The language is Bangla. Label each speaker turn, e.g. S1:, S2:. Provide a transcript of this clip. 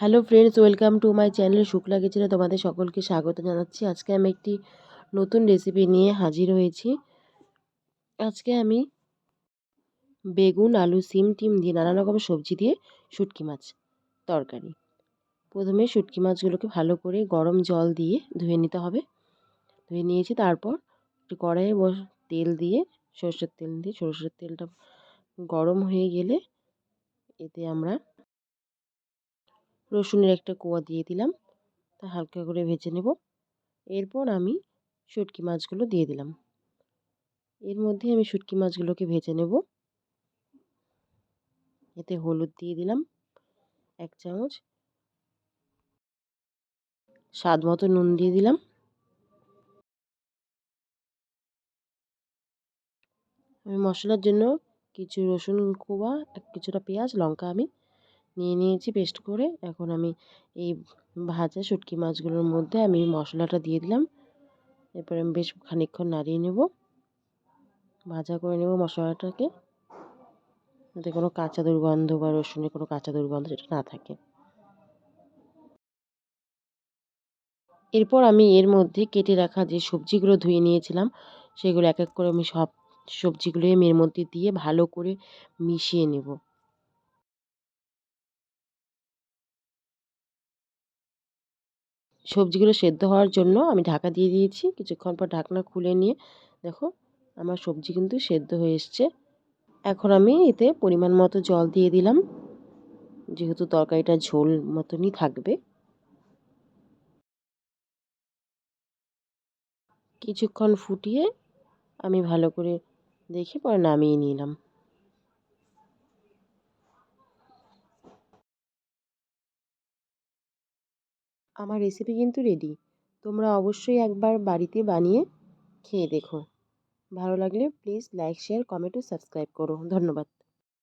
S1: Hello friends welcome to my channel Shukla কিচেনে তোমাদের সকলকে স্বাগত জানাচ্ছি। আজকে আমি একটি নতুন রেসিপি নিয়ে হাজির হয়েছি। আজকে আমি বেগুন, আলু, সিম, টিম দিয়ে নানা রকম সবজি দিয়ে শুটকি মাছ তরকারি। প্রথমে শুটকি মাছগুলোকে ভালো করে গরম জল দিয়ে ধুয়ে নিতে হবে। ধুয়ে নিয়েছি, তারপর একটু কড়াইয়ে তেল দিয়ে, সর্ষের তেল দিয়ে, সর্ষের তেলটা গরম হয়ে গেলে এতে আমরা রসুনের একটা কোয়া দিয়ে দিলাম। তা হালকা করে ভেজে নেব। এরপর আমি শুটকি মাছগুলো দিয়ে দিলাম। এর মধ্যে আমি শুটকি মাছগুলোকে ভেজে নেব। এতে হলুদ দিয়ে দিলাম, এক চামচ। স্বাদ মতো নুন দিয়ে দিলাম। আমি মশলার জন্য কিছু রসুন কোয়া কিছুটা পেঁয়াজ, লঙ্কা আমি নিয়ে নিয়েছি পেস্ট করে। এখন আমি এই ভাজা শুটকি মাছগুলোর মধ্যে আমি মশলাটা দিয়ে দিলাম। এরপরে আমি বেশ খানিকক্ষণ নাড়িয়ে নেব। ভাজা করে নেব মশলাটাকে। যাতে কোনো কাঁচা দুর্গন্ধ বা রসুনের কোনো কাঁচা দুর্গন্ধ যেটা না থাকে। এরপর আমি এর মধ্যে কেটে রাখা যে সবজিগুলো ধুয়ে নিয়েছিলাম, সেগুলো এক এক করে আমি সব সবজিগুলো আমি এর মধ্যে দিয়ে ভালো করে মিশিয়ে নেব। সবজিগুলো সেদ্ধ হওয়ার জন্য আমি ঢাকা দিয়ে দিয়েছি। কিছুক্ষণ পর ঢাকনা খুলে নিয়ে দেখো আমার সবজি কিন্তু সেদ্ধ হয়ে এসছে। এখন আমি এতে পরিমাণ মতো জল দিয়ে দিলাম। যেহেতু তরকারিটা ঝোল মতনই থাকবে। কিছুক্ষণ ফুটিয়ে আমি ভালো করে দেখে পরে নামিয়ে নিলাম। আমার রেসিপি কিন্তু রেডি তোমরা অবশ্যই একবার বাড়িতে বানিয়ে খেয়ে দেখো। ভালো লাগলে প্লিজ লাইক শেয়ার কমেন্ট ও সাবস্ক্রাইব করো। ধন্যবাদ।